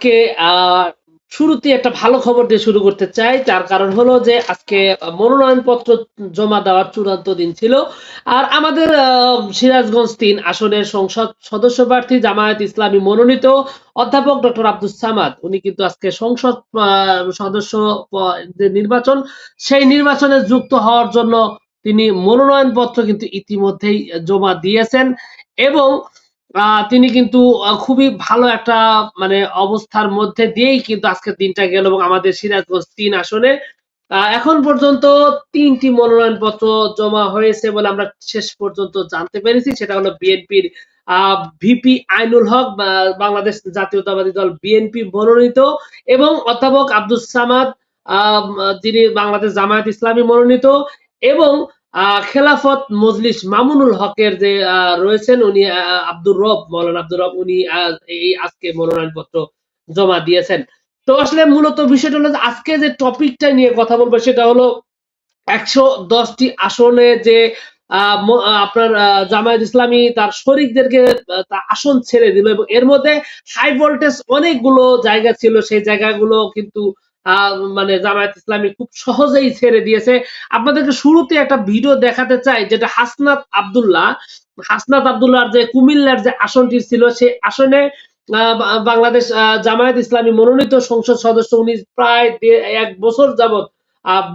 আজকে শুরুতে একটা ভালো খবর দিয়ে শুরু করতে চাই। তার কারণ হলো যে আজকে মনোনয়নপত্র জমা দেওয়ার চূড়ান্ত দিন ছিল। আর আমাদের সিরাজগঞ্জ তিন আসনের সংসদ সদস্য প্রার্থী জামায়াত ইসলামী মনোনীত অধ্যাপক ডক্টর আব্দুল সামাদ। উনি কিন্তু আজকে সংসদ সদস্য নির্বাচন সেই নির্বাচনে যুক্ত হওয়ার জন্য তিনি মনোনয়নপত্র কিন্তু ইতিমধ্যেই জমা দিয়েছেন। এবং আহ, তিনি কিন্তু খুবই ভালো একটা মানে অবস্থার মধ্যে দিয়েই কিন্তু আজকের দিনটা গেল এবং আমাদের সিরাজগঞ্জ তিন আসনে। এখন পর্যন্ত তিনটি মনোনয়নপত্র জমা হয়েছে বলে আমরা শেষ পর্যন্ত জানতে পেরেছি। সেটা হলো বিএনপির ভিপি আইনুল হক বাংলাদেশ জাতীয়তাবাদী দল বিএনপি মনোনীত এবং অধ্যাপক আব্দুল সামাদ যিনি বাংলাদেশ জামায়াত ইসলামী মনোনীত এবং খেলাফত মজলিস মামুনুল হকের যে রয়েছেন, উনি আব্দুর রব, মৌলানা আব্দুর রব, উনি এই আজকে মনোনয়নপত্র জমা দিয়েছেন। তো আসলে মূলত বিষয়টা হলো আজকে যে টপিকটা নিয়ে কথা বলব সেটা হলো একশো দশটি আসনে যে আপনার জামায়াত ইসলামী তার শরিকদেরকে আসন ছেড়ে দিল এবং এর মধ্যে হাই ভোল্টেজ অনেকগুলো জায়গা ছিল, সেই জায়গাগুলো কিন্তু মানে জামায়াত ইসলামী খুব সহজেই ছেড়ে দিয়েছে। আপনাদেরকে শুরুতে একটা ভিডিও দেখাতে চাই, যেটা হাসনাত আবদুল্লাহ। হাসনাত আবদুল্লাহর যে কুমিল্লার যে আসনটি ছিল, সেই আসনে বাংলাদেশ জামায়াত ইসলামী মনোনীত সংসদ সদস্য, উনি প্রায় এক বছর যাবত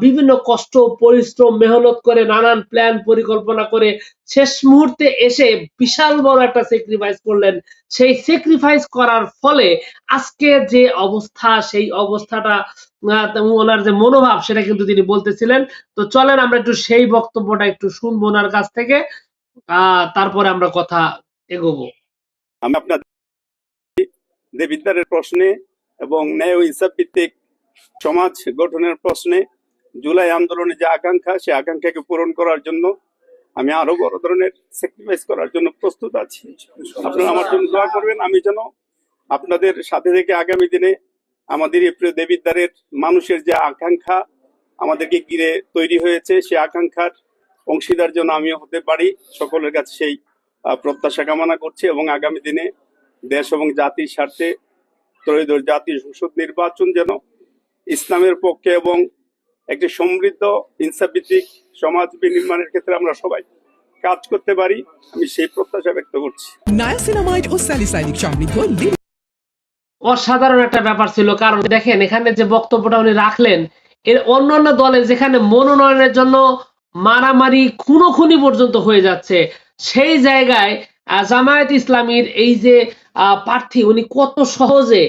বিভিন্ন কষ্ট, পরিশ্রম, মেহনত করে, নানান প্ল্যান পরিকল্পনা করে শেষ মুহূর্তে এসে বিশাল বড় একটা স্যাক্রিফাইস করলেন। সেই স্যাক্রিফাইস করার ফলে আজকে যে অবস্থা, সেই অবস্থাটা ওনার যে মনোভাব, সেটা কিন্তু তিনি বলতেছিলেন। তো চলেন আমরা একটু সেই বক্তব্যটা একটু শুনব ওনার কাছ থেকে। তারপরে আমরা কথা এগোবো। আমি আপনার দেবিদ্বারের প্রশ্নে এবং ন্যায় ইনসাফ ভিত্তিক সমাজ গঠনের প্রশ্নে জুলাই আন্দোলনের যে আকাঙ্ক্ষা সেই আকাঙ্ক্ষাকে পূরণ করার জন্য আমি আরও বড় ধরনের স্যাক্রিফাইস করার জন্য প্রস্তুত আছি। আপনারা আমার জন্য দোয়া করবেন। আমি যেন আপনাদের সাথে থেকে আগামী দিনে আমাদের এই প্রিয় দেবিদ্বারের মানুষের যে আকাঙ্ক্ষা আমাদেরকে ঘিরে তৈরি হয়েছে সেই আকাঙ্ক্ষার অংশীদার জন্য আমিও হতে পারি, সকলের কাছে সেই প্রত্যাশা কামনা করছি এবং আগামী দিনে দেশ এবং জাতির স্বার্থে ত্রয়োদশ জাতীয় সংসদ নির্বাচন যেন ইসলামের পক্ষে এবং একটি সমৃদ্ধ ইনসাফ ভিত্তিক সমাজ বিনির্মাণের ক্ষেত্রে আমরা সবাই কাজ করতে পারি আমি সেই প্রত্যাশা ব্যক্ত করছি। নায়াসিনামাইড ও স্যালিসাইলিক সমৃদ্ধ অসাধারণ একটা ব্যাপার ছিল কারণ দেখেন এখানে যে বক্তব্যটা উনি রাখলেন এর অন্যান্য দলে যেখানে মনোনয়নের জন্য মারামারি খুনোখুনি পর্যন্ত হয়ে যাচ্ছে সেই জায়গায় আহ, জামায়াত ইসলামীর এই যে আহ, প্রার্থী উনি কত সহজে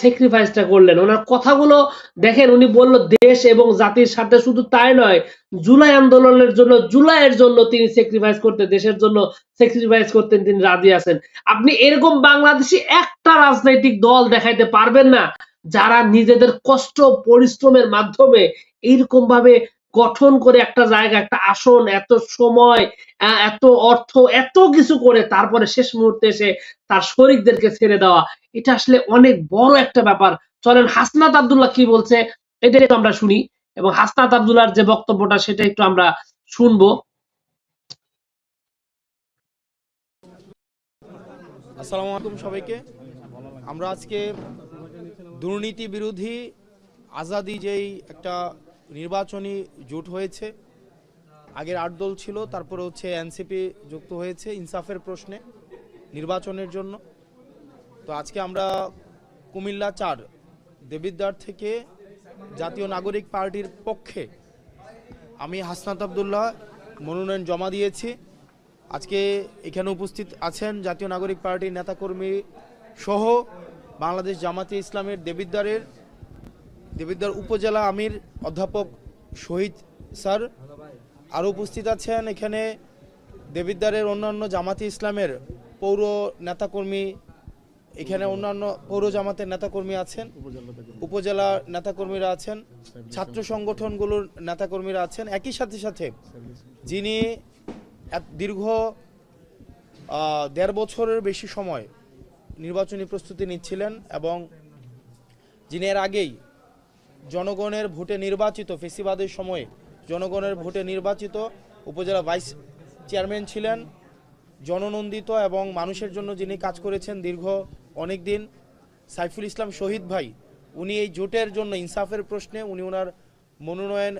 স্যাক্রিফাইসটা করলেন। ওনার কথাগুলো দেখেন, উনি বলল, দেশ এবং জাতির স্বার্থে শুধু তাই নয়, জুলাই আন্দোলনের জন্য, জুলাইয়ের জন্য তিনি স্যাক্রিফাইস করতে, দেশের জন্য স্যাক্রিফাইস করতেন তিনি রাজি আছেন। আপনি এরকম বাংলাদেশি একটা রাজনৈতিক দল দেখাইতে পারবেন না, যারা নিজেদের কষ্ট, পরিশ্রমের মাধ্যমে এইরকম ভাবে গঠন করে একটা জায়গা, একটা আসন, এত সময় এত অর্থ, এত কিছু করে তারপরে শেষ মুহূর্তে এসে তার শরিকদেরকে ছেড়ে দেওয়া। এটা আসলে অনেক বড় একটা ব্যাপার। চলেন হাসনাত আব্দুল্লাহ কি বলছে? এটা একটু আমরা শুনি এবং হাসনাত আব্দুল্লাহর যে বক্তব্যটা সেটা একটু আমরা শুনব। আসসালামু আলাইকুম সবাইকে। আমরা আজকে দুর্নীতি বিরোধী, আজাদি যেই একটা নির্বাচনী জোট হয়েছে। আগের আট দল ছিল, তারপরে হচ্ছে এনসিপি যুক্ত হয়েছে ইনসাফের প্রশ্নে নির্বাচনের জন্য। তো আজকে আমরা কুমিল্লা চার, দেবিদ্বার থেকে জাতীয় নাগরিক পার্টির পক্ষে আমি হাসনাত আবদুল্লাহ মনোনয়ন জমা দিয়েছি। আজকে এখানে উপস্থিত আছেন জাতীয় নাগরিক পার্টির নেতাকর্মী সহ বাংলাদেশ জামাতে ইসলামের দেবিদ্বারের দেবিদ্বার উপজেলা আমির অধ্যাপক শহীদ স্যার আরও উপস্থিত আছেন। এখানে দেবিদ্বারের অন্যান্য জামাতি ইসলামের পৌর নেতাকর্মী, এখানে অন্যান্য পৌর জামাতের নেতাকর্মী আছেন, উপজেলা নেতাকর্মীরা আছেন, ছাত্র সংগঠনগুলোর নেতাকর্মীরা আছেন। একই সাথে সাথে যিনি এক দীর্ঘ দেড় বছরের বেশি সময় নির্বাচনী প্রস্তুতি নিচ্ছিলেন এবং যিনি এর আগেই জনগণের ভোটে নির্বাচিত, ফেসিবাদের সময়ে জনগণের ভোটে নির্বাচিত উপজেলা ভাইস চেয়ারম্যান ছিলেন জননন্দিত এবং মানুষের জন্য যিনি কাজ করেছেন দীর্ঘ অনেক দিন, সাইফুল ইসলাম শহীদ ভাই। উনি এই জোটের জন্য ইনসাফের প্রশ্নে উনি ওনার মনোনয়ন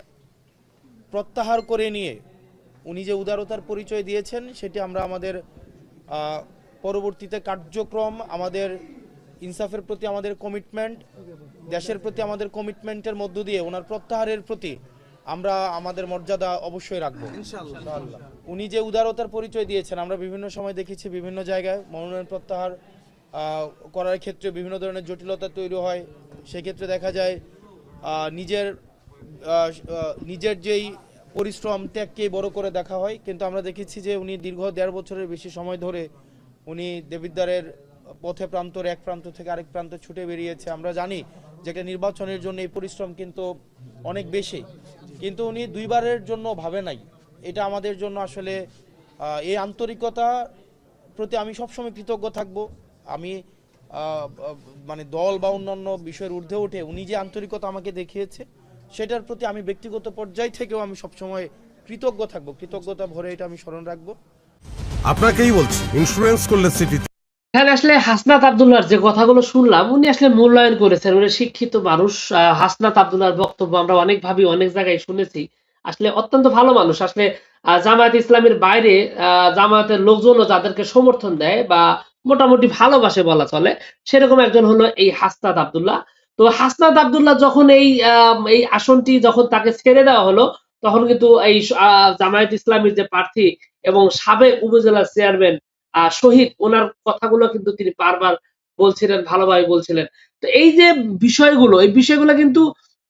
প্রত্যাহার করে নিয়ে উনি যে উদারতার পরিচয় দিয়েছেন, সেটি আমরা আমাদের পরবর্তীতে কার্যক্রম আমাদের ইনসাফের প্রতি আমাদের কমিটমেন্ট দেশের প্রতি আমাদের কমিটমেন্টের মধ্য দিয়ে ওনার প্রত্যাহারের প্রতি আমরা আমাদের মর্যাদা অবশ্যই রাখব। উনি যে উদারতার পরিচয় দিয়েছেন আমরা বিভিন্ন সময় দেখেছি বিভিন্ন জায়গায় মনোনয়ন প্রত্যাহার করার ক্ষেত্রে বিভিন্ন ধরনের জটিলতা তৈরি হয়। সেক্ষেত্রে দেখা যায় নিজের নিজের যেই পরিশ্রম ত্যাগকে বড় করে দেখা হয়। কিন্তু আমরা দেখেছি যে উনি দীর্ঘ দেড় বছরের বেশি সময় ধরে উনি দেবিদ্বারের পথে প্রান্তর এক প্রান্ত থেকে আরেক প্রান্ত ছুটে বেরিয়েছে। আমরা জানি যে একটা নির্বাচনের জন্য এই পরিশ্রম কিন্তু অনেক বেশি। কিন্তু উনি দুইবারের জন্য ভাবে নাই। এটা আমাদের জন্য আসলে এই আন্তরিকতা প্রতি আমি সবসময় কৃতজ্ঞ থাকব। আমি মানে দল বা অন্যান্য বিষয়ের ঊর্ধ্বে উঠে উনি যে আন্তরিকতা আমাকে দেখিয়েছে, সেটার প্রতি আমি ব্যক্তিগত পর্যায় থেকেও আমি সবসময় কৃতজ্ঞ থাকব। কৃতজ্ঞতা ভরে এটা আমি স্মরণ রাখব। আপনাকেই বলছি ইন্স্যুরেন্স করলে সিটিতে এখানে আসলে হাসনাত আবদুল্লাহর যে কথাগুলো শুনলাম, উনি আসলে মূল্যায়ন করেছেন। উনি শিক্ষিত মানুষ হাসনাত আবদুল্লাহর বক্তব্য আমরা অনেক ভাবে, অনেক জায়গায় শুনেছি। আসলে অত্যন্ত ভালো মানুষ। আসলে জামায়াত ইসলামের বাইরে জামায়াতের লোকজনও যাদেরকে সমর্থন দেয় বা মোটামুটি ভালোবাসে বলা চলে, সেরকম একজন হলো এই হাসনাত আবদুল্লাহ। তো হাসনাত আবদুল্লাহ যখন এই এই আসনটি যখন তাকে ছেড়ে দেওয়া হলো, তখন কিন্তু এই জামায়াত ইসলামের যে প্রার্থী এবং সাবেক উপজেলা চেয়ারম্যান শহীদ, ওনার কথাগুলো কিন্তু তিনি বারবার বলছিলেন, ভালোভাবে বলছিলেন। তো এই যে বিষয়গুলো, এই বিষয়গুলো কিন্তু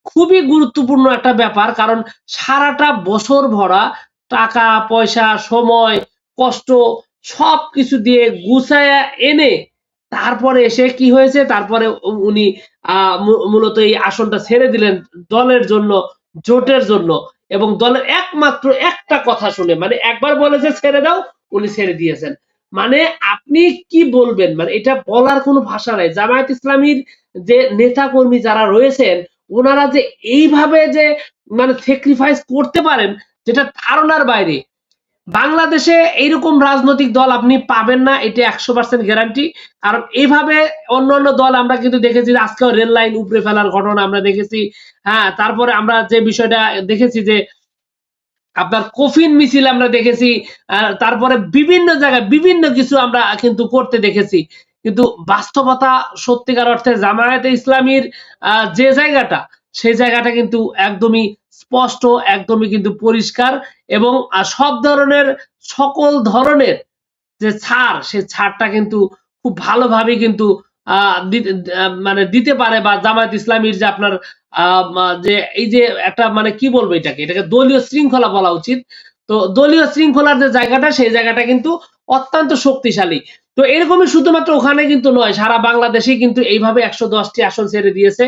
খুবই গুরুত্বপূর্ণ একটা ব্যাপার, কারণ সারাটা বছর ভরা টাকা, পয়সা, সময়, কষ্ট সব কিছু দিয়ে গুছায়া এনে তারপরে এসে কি হয়েছে? তারপরে উনি মূলত এই আসনটা ছেড়ে দিলেন দলের জন্য, জোটের জন্য। এবং দলের একমাত্র একটা কথা শুনে মানে একবার বলেছে ছেড়ে দাও, উনি ছেড়ে দিয়েছেন। মানে আপনি কি বলবেন? মানে এটা বলার কোনো ভাষা নাই। জামায়াত ইসলামীর যে নেতা কর্মী যারা রয়েছেন, ওনারা যে এইভাবে যে মানে স্যাক্রিফাইস করতে পারেন, যেটা ধারণার বাইরে। বাংলাদেশে এইরকম রাজনৈতিক দল আপনি পাবেন না, এটা একশো পার্সেন্ট গ্যারান্টি কারণ এইভাবে অন্য অন্য দল আমরা কিন্তু দেখেছি আজকেও রেল লাইন উপরে ফেলার ঘটনা আমরা দেখেছি। হ্যাঁ তারপরে আমরা যে বিষয়টা দেখেছি যে আপনার কফিন মিছিল আমরা দেখেছি তারপরে বিভিন্ন জায়গায় বিভিন্ন কিছু আমরা কিন্তু করতে দেখেছি। কিন্তু বাস্তবতা সত্যিকার অর্থে জামায়াতে ইসলামীর যে জায়গাটা, সেই জায়গাটা কিন্তু একদমই স্পষ্ট, একদমই কিন্তু পরিষ্কার এবং সব ধরনের, সকল ধরনের যে ছাড়, সে ছাড়টা কিন্তু খুব ভালোভাবে কিন্তু মানে দিতে পারে বা জামায়াত ইসলামীর যে আপনার যে এই যে একটা মানে কি বলব এটাকে? এটাকে দলীয় শৃঙ্খলা বলা উচিত। তো দলীয় শৃঙ্খলার যে জায়গাটা, সেই জায়গাটা কিন্তু অত্যন্ত শক্তিশালী। তো এরকমই শুধুমাত্র ওখানে কিন্তু নয়, সারা বাংলাদেশে কিন্তু এইভাবে একশো দশটি আসন ছেড়ে দিয়েছে।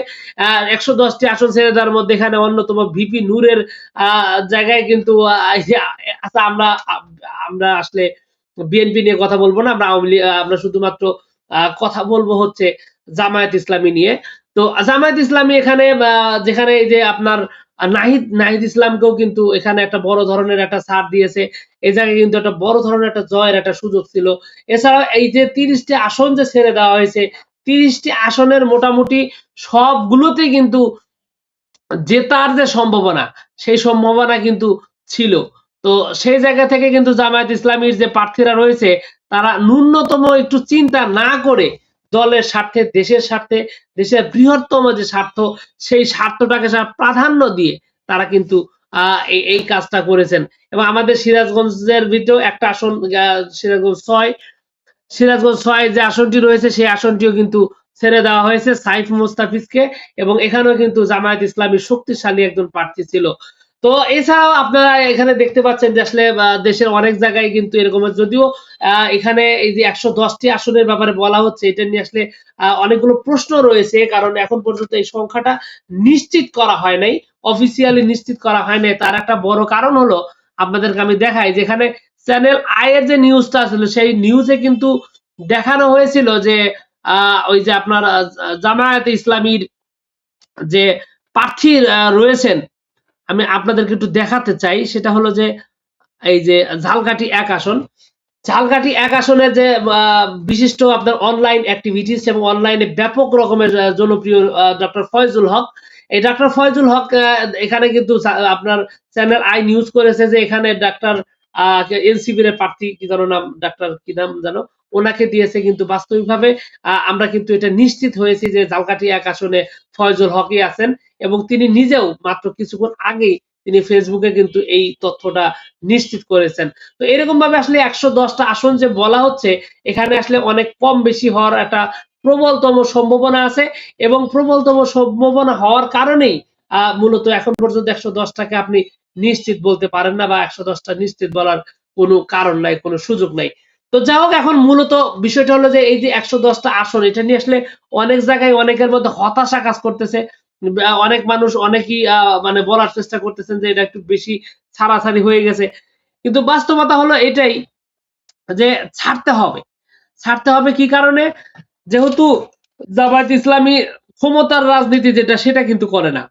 একশো দশটি আসন ছেড়ে দেওয়ার মধ্যে এখানে অন্যতম ভিপি নূরের জায়গায় কিন্তু আচ্ছা আমরা আমরা আসলে বিএনপি নিয়ে কথা বলব না। আমরা আওয়ামী লীগ- আমরা শুধুমাত্র কথা বলব হচ্ছে জামায়াত ইসলামী নিয়ে। তো জামায়াত ইসলামী এখানে যেখানে যে আপনার নাহিদ নাহিদ ইসলামকেও কিন্তু এখানে একটা বড় ধরনের একটা ছাড় দিয়েছে। এই জায়গায় কিন্তু একটা বড় ধরনের একটা জয়ের একটা সুযোগ ছিল। এছাড়াও এই যে তিরিশটি আসন যে ছেড়ে দেওয়া হয়েছে, তিরিশটি আসনের মোটামুটি সবগুলোতে কিন্তু জেতার যে সম্ভাবনা, সেই সম্ভাবনা কিন্তু ছিল। তো সেই জায়গা থেকে কিন্তু জামায়াত ইসলামীর যে প্রার্থীরা রয়েছে, তারা ন্যূনতম একটু চিন্তা না করে দলের স্বার্থে, দেশের স্বার্থে, দেশের বৃহত্তম যে স্বার্থ, সেই স্বার্থটাকে প্রাধান্য দিয়ে তারা কিন্তু এই কাজটা করেছেন। এবং আমাদের সিরাজগঞ্জের ভিতরেও একটা আসন সিরাজগঞ্জ ছয় সিরাজগঞ্জ ছয় যে আসনটি রয়েছে, সেই আসনটিও কিন্তু ছেড়ে দেওয়া হয়েছে সাইফ মুস্তাফিজকে। এবং এখানেও কিন্তু জামায়াত ইসলামী শক্তিশালী একজন প্রার্থী ছিল। তো এছাড়াও আপনারা এখানে দেখতে পাচ্ছেন যে আসলে দেশের অনেক জায়গায় কিন্তু এরকম যদিও এখানে এই যে একশো দশটি আসনের ব্যাপারে বলা হচ্ছে, এটা নিয়ে আসলে অনেকগুলো প্রশ্ন রয়েছে, কারণ এখন পর্যন্ত এই সংখ্যাটা নিশ্চিত করা হয় নাই অফিসিয়ালি নিশ্চিত করা হয় নাই। তার একটা বড় কারণ হলো, আপনাদেরকে আমি দেখাই, যেখানে চ্যানেল আই এর যে নিউজটা ছিল সেই নিউজে কিন্তু দেখানো হয়েছিল যে ওই যে আপনার জামায়াতে ইসলামীর যে প্রার্থী রয়েছেন আমি আপনাদেরকে একটু দেখাতে চাই, সেটা হলো যে, এই যে ঝালকাঠি এক আসন। ঝালকাঠি এক আসনে যে বিশিষ্ট আপনার অনলাইন অ্যাক্টিভিটিস এবং অনলাইনে ব্যাপক রকমের জনপ্রিয় ডক্টর ফয়জুল হক। এই ডক্টর ফয়জুল হক এখানে কিন্তু আপনার চ্যানেল আই নিউজ করেছে যে, এখানে ডাক্তার এনসিবির প্রার্থী, কি জানো নাম ডাক্তার কি নাম জানো ওনাকে দিয়েছে কিন্তু বাস্তবিকভাবে আমরা কিন্তু এটা নিশ্চিত হয়েছি যে ঝালকাঠি এক আসনে ফয়জুল হকই আছেন। এবং তিনি নিজেও মাত্র কিছুক্ষণ আগেই তিনি ফেসবুকে কিন্তু এই তথ্যটা নিশ্চিত করেছেন। তো এরকম ভাবে আসলে একশো দশটা আসন যে বলা হচ্ছে, এখানে আসলে অনেক কম বেশি হওয়ার একটা প্রবলতম সম্ভাবনা আছে এবং প্রবলতম সম্ভাবনা হওয়ার কারণেই মূলত এখন পর্যন্ত একশো দশটাকে আপনি নিশ্চিত বলতে পারেন না বা একশো দশটা নিশ্চিত বলার কোনো কারণ নাই, কোনো সুযোগ নাই। তো যাই হোক, এখন মূলত বিষয়টা হলো যে এই যে একশো দশটা আসন, এটা নিয়ে আসলে অনেক জায়গায় অনেকের মধ্যে হতাশা কাজ করতেছে। অনেক মানুষ অনেকেই মানে বলার চেষ্টা করতেছেন যে এটা একটু বেশি ছাড়াছাড়ি হয়ে গেছে। কিন্তু বাস্তবতা হলো এটাই যে ছাড়তে হবে। ছাড়তে হবে কি কারণে? যেহেতু জামায়াত ইসলামী ক্ষমতার রাজনীতি যেটা, সেটা কিন্তু করে না।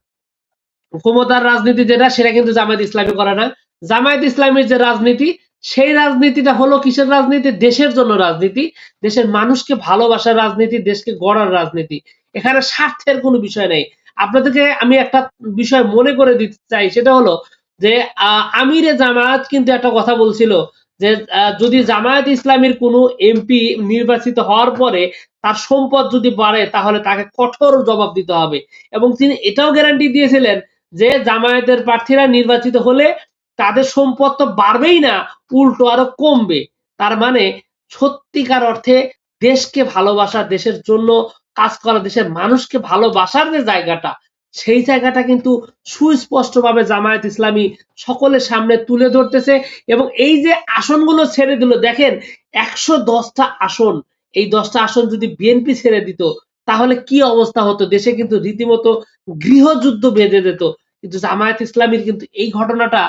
ক্ষমতার রাজনীতি যেটা, সেটা কিন্তু জামায়াত ইসলামী করে না। জামায়াত ইসলামীর যে রাজনীতি, সেই রাজনীতিটা হলো কিসের রাজনীতি? দেশের জন্য রাজনীতি। দেশের মানুষকে ভালোবাসার রাজনীতি, দেশকে গড়ার রাজনীতি। এখানে স্বার্থের কোনো বিষয় নেই। আপনাদেরকে আমি একটা বিষয় মনে করে দিতে চাই, সেটা হলো যে আমিরে জামায়াত কিন্তু একটা কথা বলছিল যে যদি জামায়াত ইসলামীর কোনো এমপি নির্বাচিত হওয়ার পরে তার সম্পদ যদি বাড়ে, তাহলে তাকে কঠোর জবাব দিতে হবে। এবং তিনি এটাও গ্যারান্টি দিয়েছিলেন যে, জামায়াতের প্রার্থীরা নির্বাচিত হলে তাদের সম্পদ তো বাড়বেই না, উল্টো আরও কমবে। তার মানে সত্যিকার অর্থে দেশকে ভালোবাসা, দেশের জন্য কাজ করা দেশের মানুষকে ভালোবাসার যে জায়গাটা, সেই জায়গাটা কিন্তু সুস্পষ্টভাবে জামায়াত ইসলামী সকলের সামনে তুলে ধরতেছে এবং এই যে আসনগুলো ছেড়ে দিল, দেখেন একশো দশটা আসন, এই দশটা আসন যদি বিএনপি ছেড়ে দিত, তাহলে কি অবস্থা হতো? দেশে কিন্তু রীতিমতো গৃহযুদ্ধ বেঁধে যেত কিন্তু জামায়াত ইসলামীর কিন্তু এই ঘটনাটা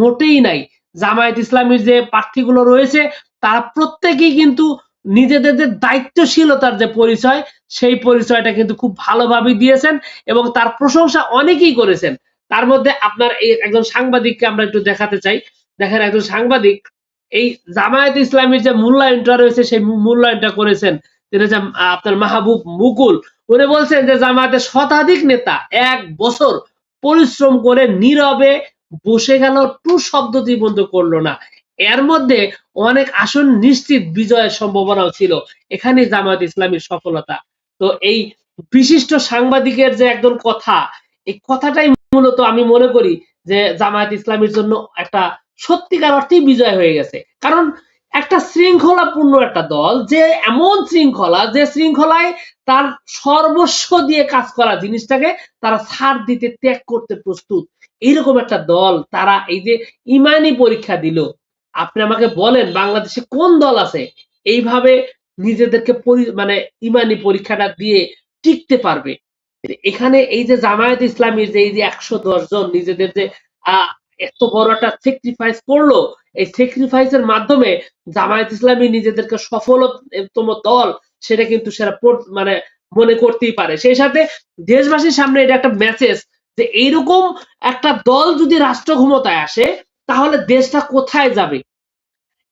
মোটেই নাই। জামায়াত ইসলামীর যে প্রার্থীগুলো রয়েছে, তারা প্রত্যেকেই কিন্তু নিজেদের যে দায়িত্বশীলতার যে পরিচয় সেই পরিচয়টা কিন্তু খুব ভালোভাবে দিয়েছেন এবং তার প্রশংসা অনেকেই করেছেন। তার মধ্যে আপনার এই একজন সাংবাদিককে আমরা একটু দেখাতে চাই। দেখেন একজন সাংবাদিক এই জামায়াত ইসলামীর যে মূল্যায়নটা রয়েছে সেই মূল্যায়নটা করেছেন। যেটা হচ্ছে, আপনার মাহবুব মুকুল। উনি বলছেন যে জামায়াতের শতাধিক নেতা এক বছর পরিশ্রম করে নীরবে বসে গেল টু শব্দটি বন্ধ করল না। এর মধ্যে অনেক আসন নিশ্চিত বিজয়ের সম্ভাবনাও ছিল। এখানে জামায়াত ইসলামীর সফলতা। তো এই বিশিষ্ট সাংবাদিকের যে একজন কথা, এই কথাটাই মূলত আমি মনে করি যে জামায়াত ইসলামীর জন্য একটা সত্যিকার অর্থেই বিজয় হয়ে গেছে। কারণ একটা শৃঙ্খলাপূর্ণ একটা দল, যে এমন শৃঙ্খলা, যে শৃঙ্খলায় তার সর্বস্ব দিয়ে কাজ করা জিনিসটাকে তারা ছাড় দিতে, ত্যাগ করতে প্রস্তুত। এইরকম একটা দল তারা এই যে ইমানি পরীক্ষা দিল আপনি আমাকে বলেন বাংলাদেশে কোন দল আছে এইভাবে নিজেদেরকে মানে ইমানি পরীক্ষাটা দিয়ে টিকতে পারবে? এখানে এই যে জামায়াত ইসলামীর যে এই যে একশো দশ জন নিজেদের যে এত বড় একটা স্যাক্রিফাইস করল, এই স্যাক্রিফাইসের মাধ্যমে জামায়াত ইসলামী নিজেদেরকে সফলতম দল সেটা কিন্তু সেটা মানে মনে করতেই পারে। সেই সাথে দেশবাসীর সামনে এটা একটা মেসেজ যে এইরকম একটা দল যদি রাষ্ট্র ক্ষমতায় আসে তাহলে দেশটা কোথায় যাবে?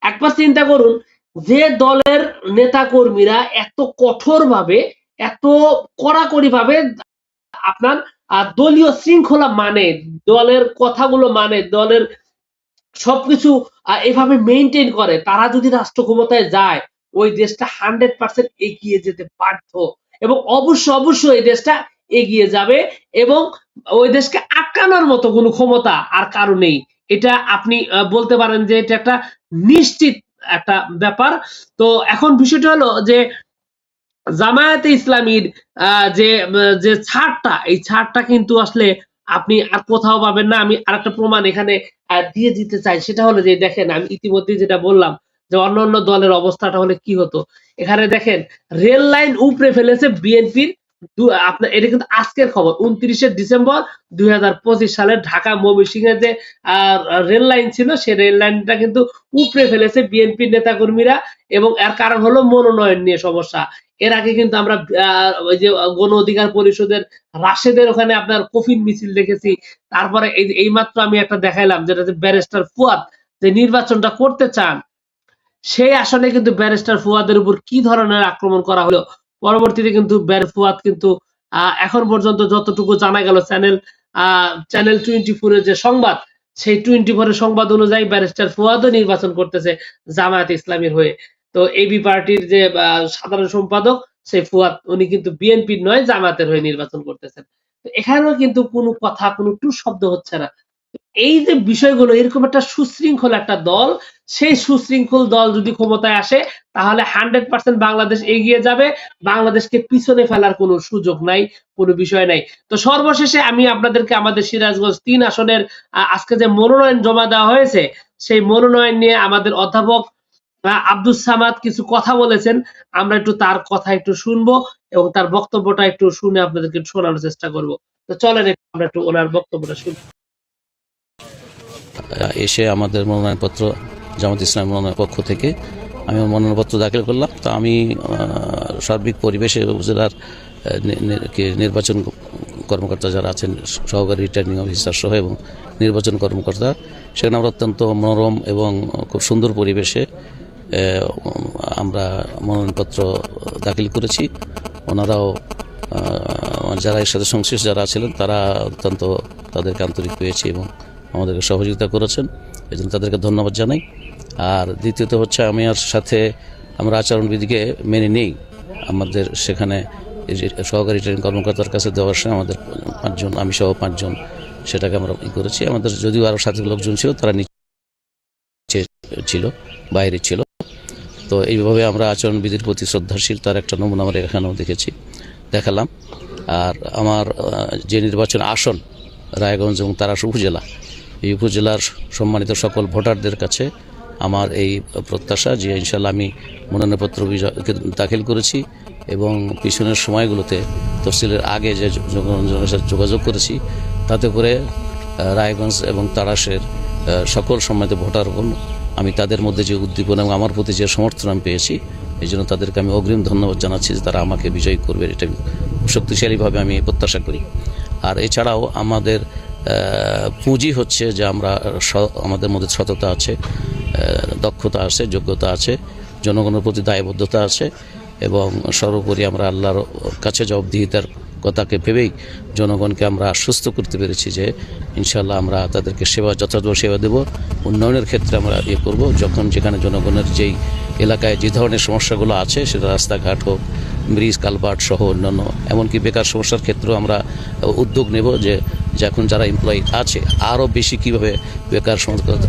একবার চিন্তা করুন, যে দলের নেতা কর্মীরা এত কঠোর ভাবে এত কড়াকড়ি ভাবে আপনার দলীয় শৃঙ্খলা মানে দলের কথাগুলো মানে দলের সবকিছু এভাবে মেনটেন করে, তারা যদি রাষ্ট্র ক্ষমতায় যায়, ওই দেশটা হান্ড্রেড পার্সেন্ট এগিয়ে যেতে বাধ্য। এবং অবশ্য অবশ্যই এই দেশটা এগিয়ে যাবে এবং ওই দেশকে আটকানোর মতো কোনো ক্ষমতা আর কারও নেই। এটা আপনি বলতে পারেন যে এটা একটা নিশ্চিত একটা ব্যাপার। তো এখন বিষয়টা হলো যে জামায়াতে ইসলামীর যে যে ছাড়টা, এই ছাড়টা কিন্তু আসলে আপনি আর কোথাও পাবেন না। আমি আরেকটা প্রমাণ এখানে দিয়ে দিতে চাই। সেটা হলো যে দেখেন, আমি ইতিমধ্যে যেটা বললাম যে অন্য অন্য দলের অবস্থাটা হলে কি হতো। এখানে দেখেন, রেল লাইন উপড়ে ফেলেছে বিএনপির আপনার এটা কিন্তু আজকের খবর। উনত্রিশে ডিসেম্বর দুই হাজার পঁচিশ সালে ঢাকা ময়মনসিংহের যে আহ, রেল লাইন ছিল সেই রেল লাইনটা কিন্তু উপড়ে ফেলেছে বিএনপির নেতাকর্মীরা এবং এর কারণ হলো মনোনয়ন নিয়ে সমস্যা। এর আগে কিন্তু আমরা ওই যে গণ অধিকার পরিষদের রাশেদের ওখানে আপনার কফিন মিছিল দেখেছি। তারপরে এই এই মাত্র আমি একটা দেখাইলাম যেটা যে ব্যারিস্টার ফুয়াদ যে নির্বাচনটা করতে চান সেই আসনে কিন্তু ব্যারিস্টার ফুয়াদের উপর কি ধরনের আক্রমণ করা হলো? পরবর্তীতে কিন্তু ব্যার ফুয়াদ কিন্তু এখন পর্যন্ত যতটুকু জানা গেল চ্যানেল চ্যানেল টোয়েন্টি এর যে সংবাদ, সেই টোয়েন্টি এর সংবাদ অনুযায়ী ব্যারিস্টার ফুয়াদও নির্বাচন করতেছে জামায়াত ইসলামীর হয়ে। তো এবি পার্টির যে সাধারণ সম্পাদক, সেই ফুয়াদ, উনি কিন্তু বিএনপির নয়, জামায়াতের হয়ে নির্বাচন করতেছেন। এখানেও কিন্তু কোনো কথা, কোনো টু শব্দ হচ্ছে না। এই যে বিষয়গুলো, এরকম একটা সুশৃঙ্খল একটা দল, সেই সুশৃঙ্খল দল যদি ক্ষমতায় আসে, তাহলে হান্ড্রেড পার্সেন্ট বাংলাদেশ এগিয়ে যাবে। বাংলাদেশকে পিছনে ফেলার কোনো সুযোগ নাই, কোনো বিষয় নাই। তো সর্বশেষে আমি আপনাদেরকে আমাদের সিরাজগঞ্জ তিন আসনের আজকে যে মনোনয়ন জমা দেওয়া হয়েছে, সেই মনোনয়ন নিয়ে আমাদের অধ্যাপক আব্দুল সামাদ কিছু কথা বলেছেন। আমরা একটু তার কথা একটু শুনব এবং তার বক্তব্যটা একটু শুনে আপনাদেরকে শোনানোর চেষ্টা করব। তো চলেন, আমরা একটু ওনার বক্তব্যটা শুনি। এসে আমাদের মনোনয়নপত্র, জামাত ইসলাম মনোনয়ন পক্ষ থেকে আমি মনোনয়নপত্র দাখিল করলাম। তো আমি সার্বিক পরিবেশে উপজেলার নির্বাচন কর্মকর্তা যারা আছেন, সহকারী রিটার্নিং অফিসার সহ এবং নির্বাচন কর্মকর্তা, সেখানে আমরা অত্যন্ত মনোরম এবং খুব সুন্দর পরিবেশে আমরা মনোনয়নপত্র দাখিল করেছি। ওনারাও যারা এর সাথে সংশ্লিষ্ট যারা ছিলেন, তারা অত্যন্ত তাদেরকে আন্তরিক পেয়েছি এবং আমাদেরকে সহযোগিতা করেছেন। এই জন্য তাদেরকে ধন্যবাদ জানাই। আর দ্বিতীয়ত হচ্ছে আমি আর সাথে আমরা আচরণবিধিকে মেনে নেই। আমাদের সেখানে সহকারী ট্রেনিং কর্মকর্তার কাছে দেওয়ার সময় আমাদের পাঁচজন, আমি সহ পাঁচজন সেটাকে আমরা ই করেছি। আমাদের যদিও আরও সাথে লোকজন ছিল, তারা নিচে ছিল, বাইরে ছিল। তো এইভাবে আমরা আচরণবিধির প্রতি শ্রদ্ধাশীল, তার একটা নমুনা আমরা এখানেও দেখেছি, দেখালাম। আর আমার যে নির্বাচন আসন, রায়গঞ্জ এবং তারাস উপজেলা এই উপজেলার সম্মানিত সকল ভোটারদের কাছে আমার এই প্রত্যাশা যে ইনশাল্লাহ আমি মনোনয়নপত্র দাখিল করেছি এবং পিছনের সময়গুলোতে তফসিলের আগে যে জনগণের সাথে যোগাযোগ করেছি, তাতে করে রায়গঞ্জ এবং তারাসের সকল সম্মানিত ভোটারগণ আমি তাদের মধ্যে যে উদ্দীপনা এবং আমার প্রতি যে সমর্থন আমি পেয়েছি, এই জন্য তাদেরকে আমি অগ্রিম ধন্যবাদ জানাচ্ছি যে তারা আমাকে বিজয়ী করবে। এটা শক্তিশালীভাবে আমি প্রত্যাশা করি। আর এছাড়াও আমাদের পুঁজি হচ্ছে যে আমরা আমাদের মধ্যে সততা আছে দক্ষতা আছে, যোগ্যতা আছে, জনগণের প্রতি দায়বদ্ধতা আছে এবং সর্বোপরি আমরা আল্লাহর কাছে জবাবদিহিতার কথাকে ভেবেই জনগণকে আমরা আশ্বস্ত করতে পেরেছি যে ইনশাল্লাহ আমরা তাদেরকে সেবা, যথাযথ সেবা দেব। উন্নয়নের ক্ষেত্রে আমরা ইয়ে করব। যখন যেখানে জনগণের যেই এলাকায় যে ধরনের সমস্যাগুলো আছে, সেটা রাস্তাঘাট হোক ব্রিজ, কালভার্ট সহ অন্যান্য, এমনকি বেকার সমস্যার ক্ষেত্রেও আমরা উদ্যোগ নেব যে যে এখন যারা এমপ্লয়ি আছে, আরও বেশি কীভাবে বেকার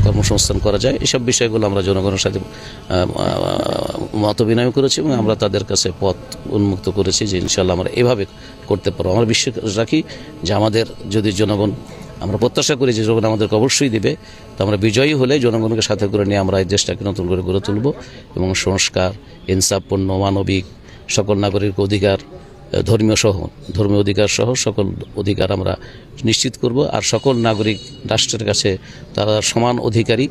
কর্মসংস্থান করা যায়, এসব বিষয়গুলো আমরা জনগণের সাথে মত বিনিময় করেছি এবং আমরা তাদের কাছে পথ উন্মুক্ত করেছি যে ইনশাল্লাহ আমরা এভাবে করতে পারব। আমরা বিশ্বাস রাখি যে আমাদের যদি জনগণ, আমরা প্রত্যাশা করি যে জনগণ আমাদেরকে অবশ্যই দেবে, তো আমরা বিজয়ী হলে জনগণকে সাথে করে নিয়ে আমরা এই দেশটাকে নতুন করে গড়ে তুলব এবং সংস্কার, ইনসাফপূর্ণ, মানবিক সকল নাগরিক অধিকার ধর্মীয় সহ, ধর্মীয় অধিকার সহ সকল অধিকার আমরা নিশ্চিত করব। আর সকল নাগরিক রাষ্ট্রের কাছে তারা সমান অধিকারী,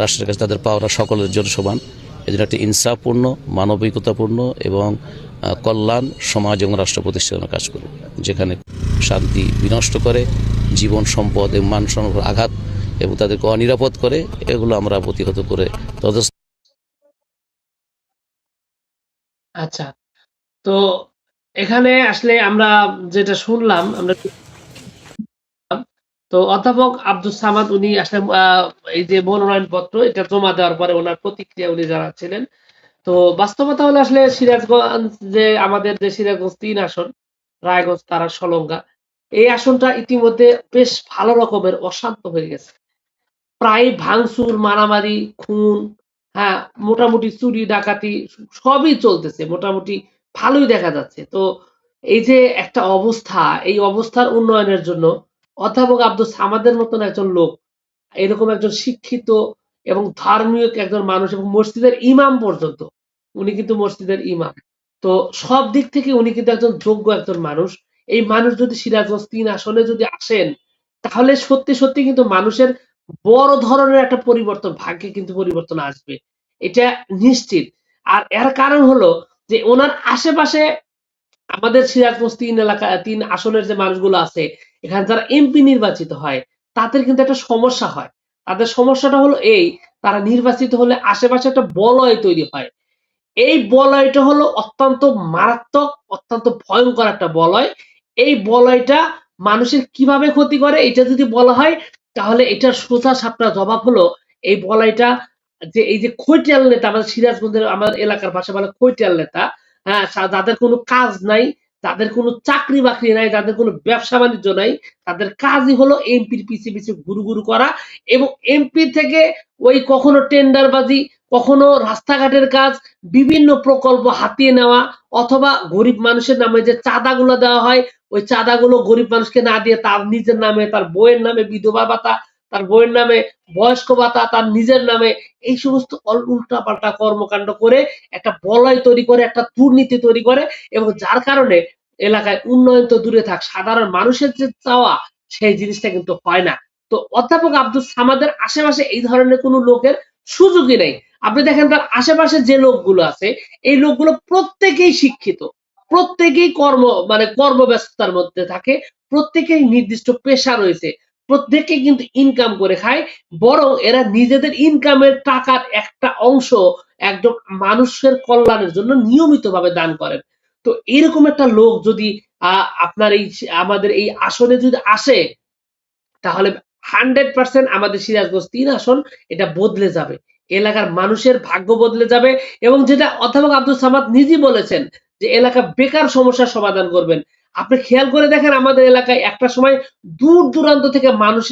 রাষ্ট্রের কাছে তাদের পাওয়ারা সকলের জন্য সমান। এই জন্য একটি ইনসাফপূর্ণ, মানবিকতাপূর্ণ এবং কল্যাণ সমাজ এবং রাষ্ট্র প্রতিষ্ঠানের কাজ করবে যেখানে শান্তি বিনষ্ট করে, জীবন সম্পদ এবং মান সম্মানের আঘাত এবং তাদেরকে অনিরাপদ করে, এগুলো আমরা প্রতিহত করে তদস্ত আচ্ছা। তো এখানে আসলে আমরা যেটা শুনলাম, আমরা তো অধ্যাপক আব্দুল সামাদ উনি আসলে এই যে মনোনয়ন পত্র এটা জমা দেওয়ার পরে ওনার প্রতিক্রিয়া উনি জানাচ্ছিলেন। তো বাস্তবতা হলো আসলে সিরাজগঞ্জ যে, আমাদের যে সিরাজগঞ্জ তিন আসন, রায়গঞ্জ, তারা সলঙ্গা, এই আসনটা ইতিমধ্যে বেশ ভালো রকমের অশান্ত হয়ে গেছে। প্রায় ভাঙচুর, মারামারি, খুন হ্যাঁ মোটামুটি চুরি, ডাকাতি সবই চলতেছে। মোটামুটি ভালোই দেখা যাচ্ছে। তো এই যে একটা অবস্থা, এই অবস্থার উন্নয়নের জন্য অধ্যাপক আব্দুল সামাদের মতন একজন লোক, এরকম একজন শিক্ষিত এবং ধার্মিক একজন মানুষ এবং মসজিদের ইমাম পর্যন্ত, উনি কিন্তু মসজিদের ইমাম। তো সব দিক থেকে উনি কিন্তু একজন যোগ্য একজন মানুষ। এই মানুষ যদি সিরাজগঞ্জ তিন আসনে যদি আসেন, তাহলে সত্যি সত্যি কিন্তু মানুষের বড় ধরনের একটা পরিবর্তন, ভাগ্যে কিন্তু পরিবর্তন আসবে। এটা নিশ্চিত। আর এর কারণ হলো যে ওনার আশেপাশে আমাদের সিরাজগঞ্জ তিন এলাকা, তিন আসনের যে মানুষগুলো আছে, এখানে যারা এমপি নির্বাচিত হয়, তাদের কিন্তু একটা সমস্যা হয়। তাদের সমস্যাটা হলো এই, তারা নির্বাচিত হলে আশেপাশে একটা বলয় তৈরি হয়। এই বলয়টা হলো অত্যন্ত মারাত্মক, অত্যন্ত ভয়ঙ্কর একটা বলয়। এই বলয়টা মানুষের কীভাবে ক্ষতি করে, এটা যদি বলা হয়, তাহলে এটার সোজা সাপটা জবাব হলো, এই বলয়টা যে এই যে খৈটিয়াল নেতা, আমাদের সিরাজগঞ্জের আমার এলাকার ভাষা বলে খৈটিয়াল নেতা হ্যাঁ যাদের কোনো কাজ নাই তাদের কোনো চাকরি বাকরি নাই, যাদের কোনো ব্যবসা বাণিজ্য নাই, তাদের কাজই হলো এমপির পিছিয়ে পিছিয়ে গুরু গুরু করা এবং এমপি থেকে ওই কখনো টেন্ডারবাজি, কখনো রাস্তাঘাটের কাজ, বিভিন্ন প্রকল্প হাতিয়ে নেওয়া অথবা গরিব মানুষের নামে যে চাঁদাগুলো দেওয়া হয়, ওই চাঁদাগুলো গরিব মানুষকে না দিয়ে তার নিজের নামে, তার বইয়ের নামে বিধবা ভাতা তার বইয়ের নামে, বয়স্ক ভাতা তার নিজের নামে, এই সমস্ত উল্টা পাল্টা কর্মকাণ্ড করে একটা বলয় তৈরি করে, একটা দুর্নীতি তৈরি করে এবং যার কারণে এলাকায় উন্নয়ন তো দূরে থাক, সাধারণ মানুষের যে চাওয়া, সেই জিনিসটা কিন্তু হয় না। তো অধ্যাপক আব্দুল সামাদের আশেপাশে এই ধরনের কোনো লোকের সুযোগই নেই। আপনি দেখেন তার আশেপাশে যে লোকগুলো আছে, এই লোকগুলো প্রত্যেকেই শিক্ষিত, প্রত্যেকেই কর্ম মানে কর্মব্যস্ততার মধ্যে থাকে, প্রত্যেকেই নির্দিষ্ট পেশা রয়েছে। প্রত্যেকেই কিন্তু ইনকাম করে খায়, বরং এরা নিজেদের ইনকামের টাকার একটা অংশ একদম মানুষের কল্যাণের জন্য নিয়মিতভাবে দান করেন। তো এরকম একটা লোক যদি আপনার এই আমাদের এই আসনে যদি আসে, তাহলে হান্ড্রেড পার্সেন্ট আমাদের সিরাজগঞ্জ তিন আসন এটা বদলে যাবে। এলাকার মানুষের ভাগ্য বদলে যাবে এবং যেটা অধ্যাপক আব্দুল সামাদ নিজেই বলেছেন যে, এলাকা বেকার সমস্যার সমাধান করবেন। আপনি খেয়াল করে দেখেন আমাদের এলাকায় একটা সময় দূর দূরান্ত থেকে মানুষ